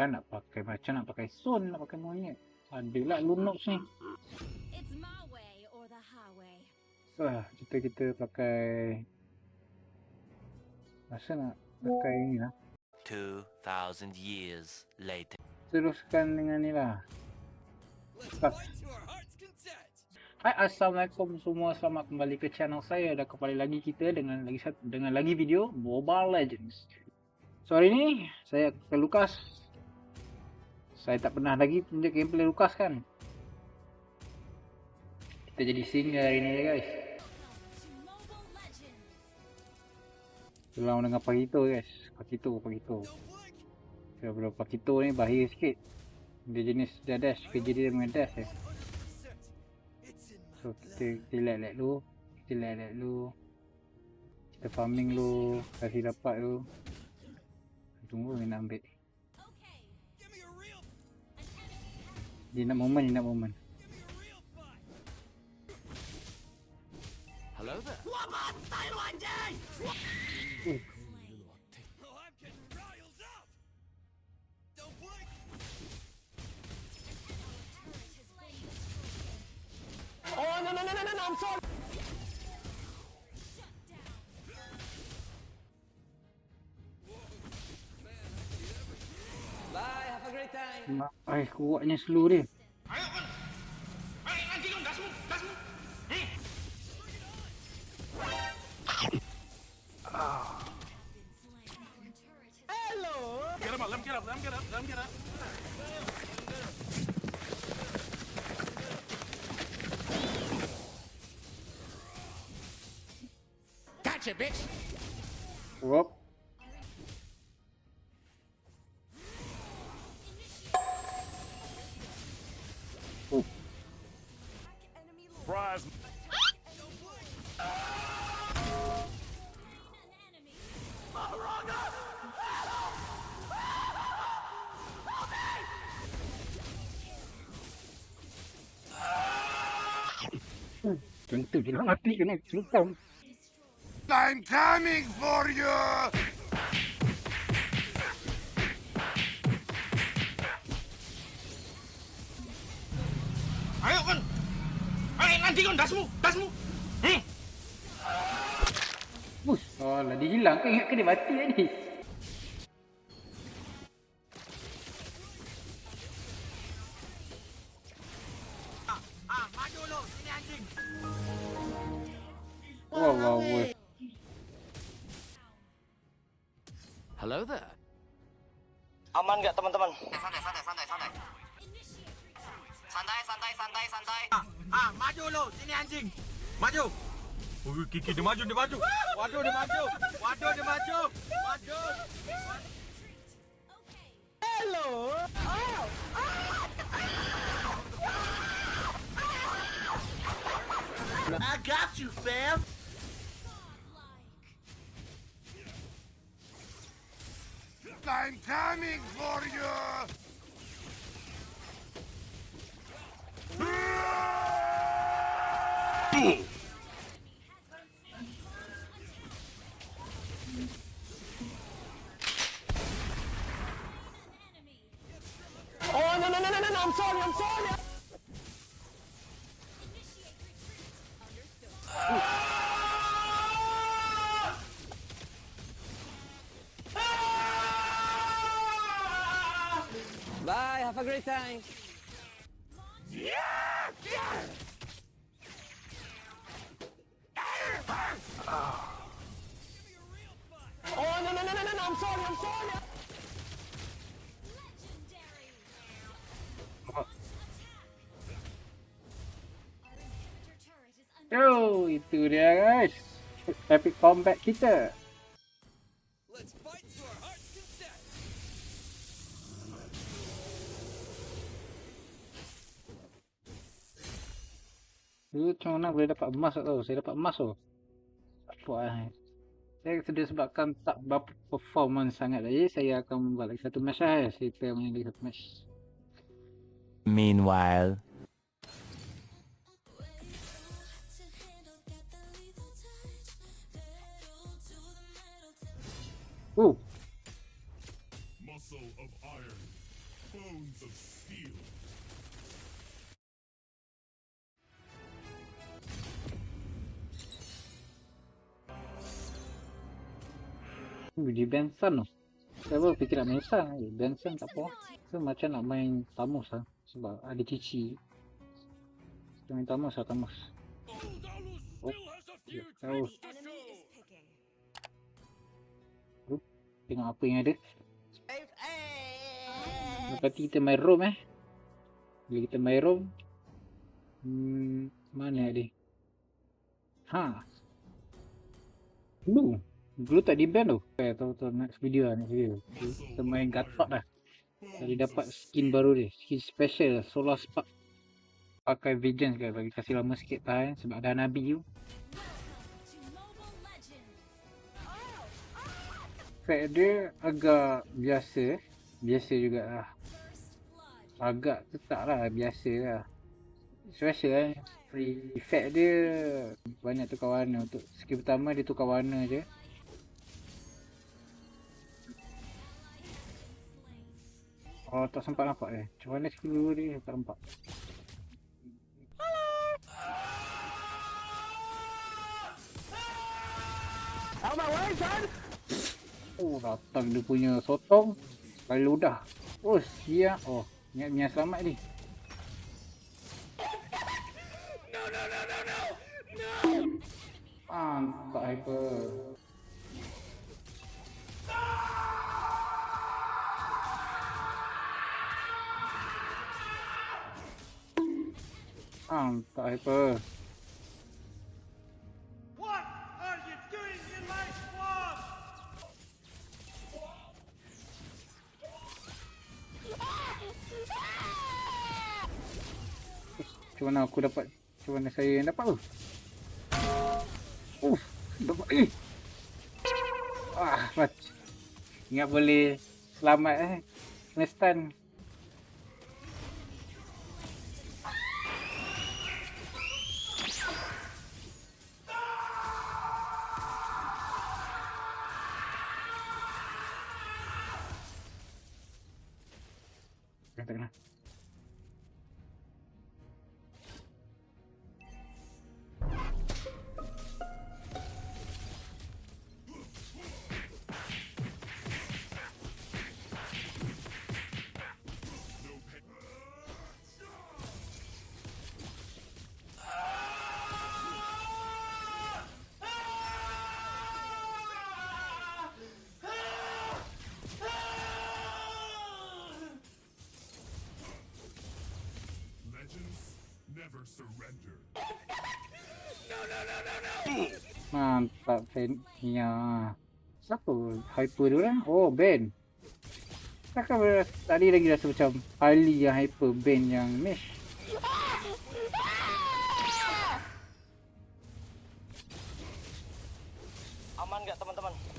Dah nak pakai macam nak pakai Sun, nak pakai monyet. Adalah Lunox ni. It's my way or the highway. So lah, kita kita pakai... Rasa nak pakai ni lah. 2,000 years later. Teruskan dengan ni lah. Hai Assalamualaikum semua Selamat kembali ke channel saya Dan kembali lagi kita dengan lagi satu dengan lagi video Mobile Legends So hari ni saya ke Lukas Saya tak pernah lagi tunjuk gameplay Lukas kan. Kita jadi single hari ni guys. Tolong dengan Pakito guys. Pakito Pakito. Kalau bro Pakito ni bahaya sikit. Dia jenis dia dash Kerja dia dengan dash je 100%. It's in my So kita kita lag-lag dulu. Kita lag-lag dulu. Kita farming dulu. Kasih dapat dulu. Tunggu nak ambil Dia nak moment Dia nak moment Ay, eh, kuatnya slow dia. Gotcha, bitch. Whoop. I'm coming for you. Ayo kan. Ayo nanti kan dasmu, dasmu. Hmm. Oh, Alah, dia hilang Kau Ingat ke dia mati lah tadi? Eh, Wow, wow, wow. Hello there. Aman enggak teman-teman? Santai, santai, santai, santai. Santai, santai, santai, santai. Ah, ah, maju lo, sini anjing. Maju. Oh, Kiki dia maju, dia maju. Waduh, dia maju. Waduh, dia maju. Maju. Okay. I got you, fam. I'm coming for you. An no no no no no! I'm sorry, I'm sorry. Bye, have a great time. Oh no no no no no! no, I'm sorry, I'm sorry. Itu dia guys Epic combat kita. Dulu macam mana boleh dapat emas tak tahu Saya dapat emas tu Tak puas lah Saya sudah sebabkan tak berapa performance sangat Jadi saya akan membuat lagi satu match lah eh. Saya main lagi satu match Meanwhile. Oh Muscle of iron. Uh, di Benson tu. Saya baru fikir nak main Sun. Eh, Benson tak apa. So macam nak main Tamus lah. Sebab ada cici. Kita main Tamus lah Tamus. Oh, ya, Tengok apa yang ada. Berarti kita main Rome eh. Bila kita main Rome. Hmm, mana dia? Ha. Dulu. Dulu tak di ban tu. Eh, tahu tahu next video lah, next video. Kita main Gatot dah. Tadi dapat skin baru dia. Skin special lah, Solar Spark. Pakai Vengeance ke bagi kasih lama sikit tahan sebab ada Nabi tu. Effect dia agak biasa. Biasa juga lah. First blood. Agak tetap lah biasa lah. Special eh. Free effect dia banyak tukar warna. Untuk skill pertama dia tukar warna je. Oh tak sempat nampak eh. Macam mana skill dulu dia tak nampak. Out my way, son! Oh datang dia punya sotong. Sekali ludah. Oh siap. Oh ingat Mia selamat ni. Mantap hyper. Mantap hyper. Mana aku dapat Macam mana saya yang dapat tu? Uff Dapat eh. Ah. Ingat boleh Selamat eh. Kena stun Mantap Fenya. Siapa hyper dia orang? Oh Ben. Takkan tadi lagi rasa macam Ali yang hyper Ben yang mesh. Aman nggak teman-teman?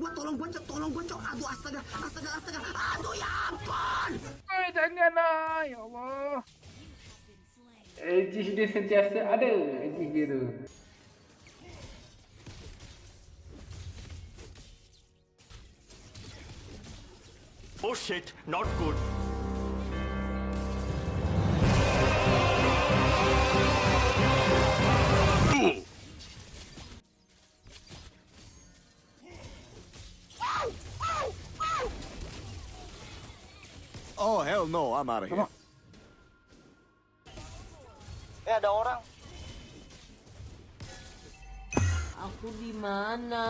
Gua, tolong gua, Cok. Tolong gua, Cok. Aduh, astaga, astaga, astaga. Aduh, ya ampun. Eh janganlah ya Allah. Been slain. Edge dia sentiasa ada edge dia tu. Oh shit, not good. No, I'm out of here. Eh ada orang. Aku di mana?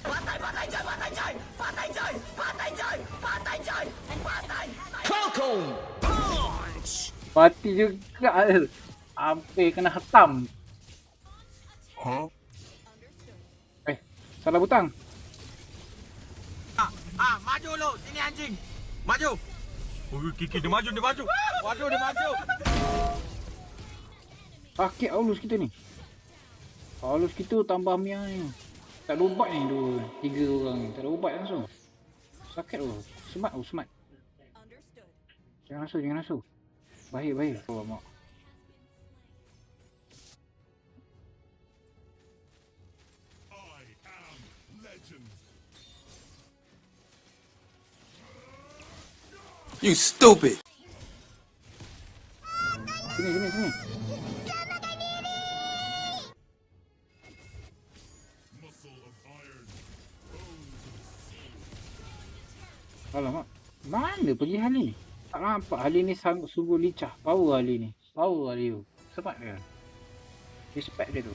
Patay, patay dyan, patay dyan. Patay dyan, patay dyan, patay dyan, patay. Mati juga. Hampir kena hetam. Eh, salah butang. Ah, ah, maju lu. Sini anjing. Maju. Oh, Kiki dia maju, dia maju. Waduh, dia maju. Sakit Aulus kita ni. Aulus kita tambah Mia ni. Tak ada ubat ni dua. Tiga orang ni. Tak ada ubat langsung. Sakit tu. Smart tu, smart. Jangan rasa, jangan rasa. Bahaya, bahaya. Oh, mak. You stupid. Sini, sini, sini. Alamak. Mana pergi Hali? Tak nampak Hali ni sang, sungguh lincah. Power Hali ni. Power Hali tu. Sebab dia. Respect dia tu.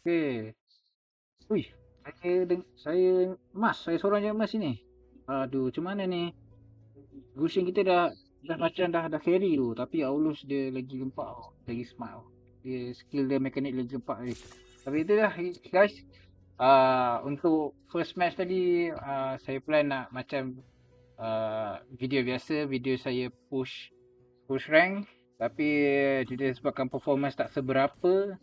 Okay. Ui. Saya, saya emas. Saya seorang je emas sini. Aduh, macam mana ni? Gusion kita dah dah macam dah dah carry tu. Tapi Aulus dia lagi gempak. Lagi smart. Dia skill dia mekanik lagi gempak lagi. Tapi itu dah guys. Uh, untuk first match tadi uh, saya plan nak macam uh, video biasa. Video saya push push rank. Tapi dia sebabkan performance tak seberapa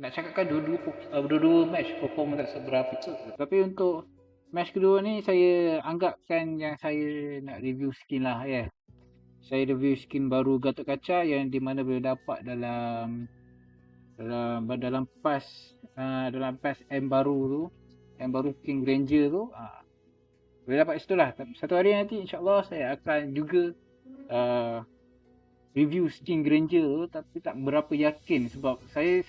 nak cakapkan dua-dua uh, dua-dua match performance tak seberapa. Tapi untuk match kedua ni saya anggapkan yang saya nak review skin lah ya. Yeah. Saya review skin baru Gatot Kaca yang di mana boleh dapat dalam dalam dalam pas uh, dalam pas M baru tu, M baru King Ranger tu. Uh, boleh dapat situ lah. Satu hari nanti insyaAllah saya akan juga uh, review skin Ranger tu tapi tak berapa yakin sebab saya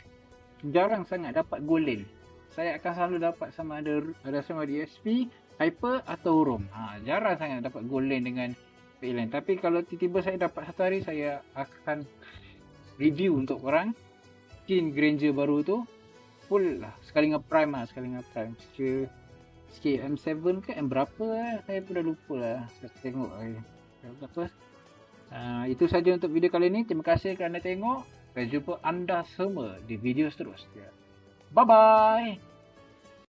jarang sangat dapat gold lane. Saya akan selalu dapat sama ada ada sama ada ESP, Hyper atau Rom. Ha, jarang sangat dapat gold lane dengan lane. Tapi kalau tiba-tiba saya dapat satu hari saya akan review untuk korang skin Granger baru tu full lah. Sekali dengan prime lah sekali dengan prime. Sikit sikit M7 ke M berapa lah saya pun dah lupa lah. Saya tengok apa? Uh, itu saja untuk video kali ini terima kasih kerana tengok dan jumpa anda semua di video seterusnya. Bye bye.